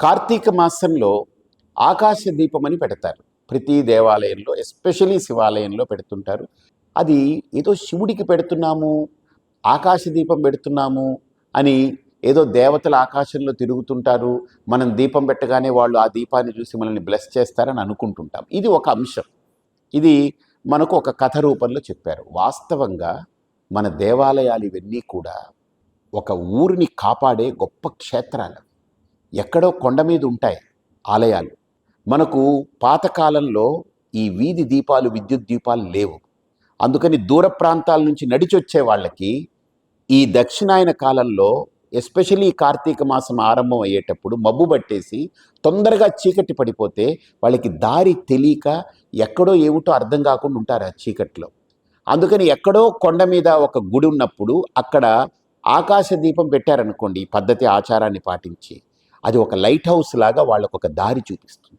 కార్తీక మాసంలో ఆకాశ దీపం అని పెడతారు. ప్రతి దేవాలయంలో ఎస్పెషలీ శివాలయంలో పెడుతుంటారు. అది ఏదో శివుడికి పెడుతున్నాము ఆకాశ దీపం పెడుతున్నాము అని ఏదో దేవతలు ఆకాశంలో తిరుగుతుంటారు. మనం దీపం పెట్టగానే వాళ్ళు ఆ దీపాన్ని చూసి మనల్ని బ్లెస్ చేస్తారని అనుకుంటుంటాం. ఇది ఒక అంశం. ఇది మనకు ఒక కథ రూపంలో చెప్పారు. వాస్తవంగా మన దేవాలయాలు ఇవన్నీ కూడా ఒక ఊరిని కాపాడే గొప్ప క్షేత్రాలు. ఎక్కడో కొండ మీద ఉంటాయి ఆలయాలు. మనకు పాతకాలంలో ఈ వీధి దీపాలు విద్యుత్ దీపాలు లేవు. అందుకని దూర ప్రాంతాల నుంచి నడిచొచ్చే వాళ్ళకి ఈ దక్షిణాయన కాలంలో ఎస్పెషలీ కార్తీక మాసం ఆరంభం అయ్యేటప్పుడు మబ్బు పట్టేసి తొందరగా చీకటి పడిపోతే వాళ్ళకి దారి తెలియక ఎక్కడో ఏమిటో అర్థం కాకుండా ఉంటారు ఆ చీకట్లో. అందుకని ఎక్కడో కొండ మీద ఒక గుడి ఉన్నప్పుడు అక్కడ ఆకాశ దీపం పెట్టారనుకోండి ఈ పద్ధతి ఆచారాన్ని పాటించి అది ఒక లైట్ హౌస్ లాగా వాళ్ళకు ఒక దారి చూపిస్తుంది.